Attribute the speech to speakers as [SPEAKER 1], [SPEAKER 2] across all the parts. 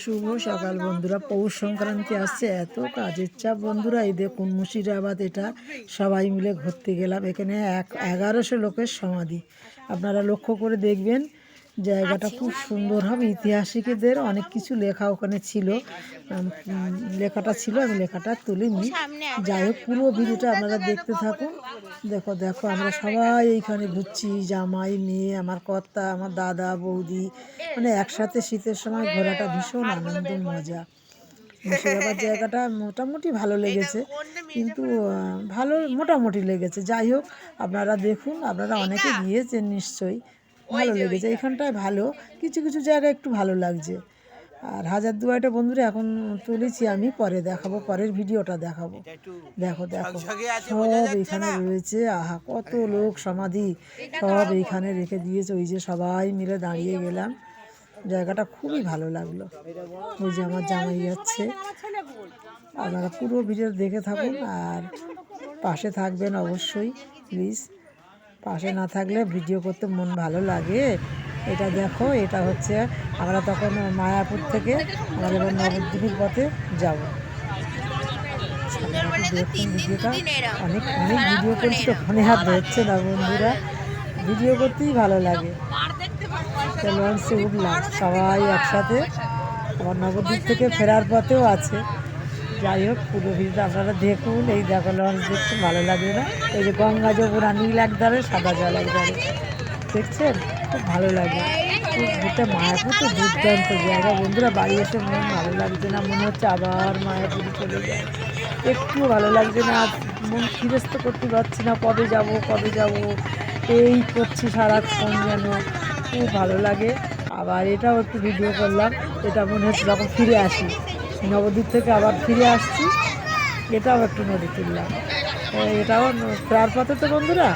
[SPEAKER 1] শুভ সকাল বন্ধুরা। পৌষ সংক্রান্তি আসছে, এত কাজের চাপ বন্ধুরা। ঈদে কোন মুর্শিদাবাদ, এটা সবাই মিলে ঘুরতে গেলাম। এখানে এক এগারোশো লোকের সমাধি। আপনারা লক্ষ্য করে দেখবেন জায়গাটা খুব সুন্দর হবে। ইতিহাসিকদের অনেক কিছু লেখা ওখানে ছিল। লেখাটা ছিল আমি লেখাটা তুলিনি। যাই হোক পুরো ভিডিওটা আপনারা দেখতে থাকুন। দেখো দেখো আমরা সবাই এইখানে ঘুরছি। জামাই মেয়ে আমার কর্তা আমার দাদা বৌদি। মানে একসাথে শীতের সময় ঘোরাটা ভীষণ আনন্দ মজা। মুর্শিদাবাদ জায়গাটা মোটামুটি ভালো লেগেছে। কিন্তু ভালো মোটামুটি লেগেছে। যাই হোক আপনারা দেখুন আপনারা অনেকে গিয়েছেন নিশ্চয়ই। ভালো লেগেছে এখানটায় ভালো। কিছু কিছু জায়গা একটু ভালো লাগছে। আর হাজার দুয়ারটা বন্ধুরা এখন তুলেছি আমি পরে দেখাবো পরের ভিডিওটা দেখাবো। দেখো দেখো। সব এখানে রয়েছে। আহা কত লোক সমাধি। সব এইখানে রেখে দিয়েছে। ওই যে সবাই মিলে দাঁড়িয়ে গেলাম। জায়গাটা খুবই ভালো লাগল। ওই যে আমার জামাই যাচ্ছে। আপনারা পুরো ভিডিও দেখে থাকুন। আর পাশে থাকবেন অবশ্যই প্লিজ। পাশে না থাকলে ভিডিও করতে মন ভালো লাগে। এটা দেখো এটা হচ্ছে আমরা তখন মায়াপুর থেকে আমরা এবার নবদ্বীপের পথে যাব। দেখুন ভিডিওটা অনেক অনেক ভিডিও করছি তো ফোনে হাত ধরছে না বন্ধুরা। ভিডিও করতেই ভালো লাগে। তো লঞ্চে উঠলাম সবাই একসাথে। আবার নবদ্বীপ থেকে ফেরার পথেও আছে। যাই হোক পুরো ভিডিওটা আপনারা দেখুন, এই দেখো লঞ্চ দেখতে ভালো লাগবে না। এই যে গঙ্গা যমুনা, নীল একধারে সাদা জল একধারে দেখছেন? খুব ভালো লাগে। ঘুরতে মায়াপুর তো দুর্দান্ত জায়গা। বন্ধুরা, বাড়ি এসে মন ভালো লাগছে না, মনে হচ্ছে আবার মায়াপুরে চলে যায় একটু ভালো লাগছে না মন ফিরেস্ত করতে পারছি না, কবে যাব কবে যাব। এই করছি সারাক্ষণ যেন। খুব ভালো লাগে। আবার এটাও একটু ভিডিও করলাম, এটা মনে হচ্ছে যখন ফিরে আসি। নবদ্বীপ থেকে আবার ফিরে আসছি। এটাও একটু নদী তুললাম। এটাও ফেরার পথে তো বন্ধুরা?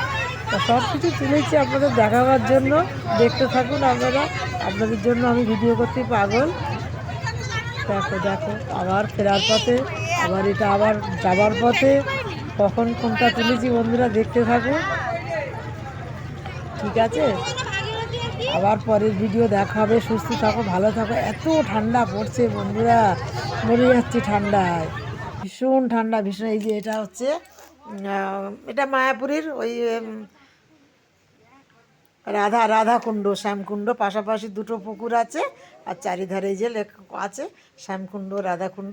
[SPEAKER 1] সব কিছু তুলেছি আপনাদের দেখাবার জন্য। দেখতে থাকুন আপনারা। আপনাদের জন্য আমি ভিডিও করতে পাগল। দেখো দেখো, আবার ফেরার পথে, আবার এটা আবার যাবার পথে। কখন কোনটা তুলেছি বন্ধুরা দেখতে থাকুন। ঠিক আছে? আবার পরের ভিডিও দেখা হবে। সুস্থ থাকো, ভালো থাকো। এত ঠান্ডা পড়ছে বন্ধুরা। মরে যাচ্ছে ঠান্ডায়। ভীষণ ঠান্ডা, ভীষণ। এই যে এটা হচ্ছে এটা মায়াপুরের ওই রাধা, রাধাকুণ্ড, শ্যামকুণ্ড। পাশাপাশি দুটো পুকুর আছে, আর চারিধারে যে লেখ আছে, শ্যামকুণ্ড, রাধাকুণ্ড।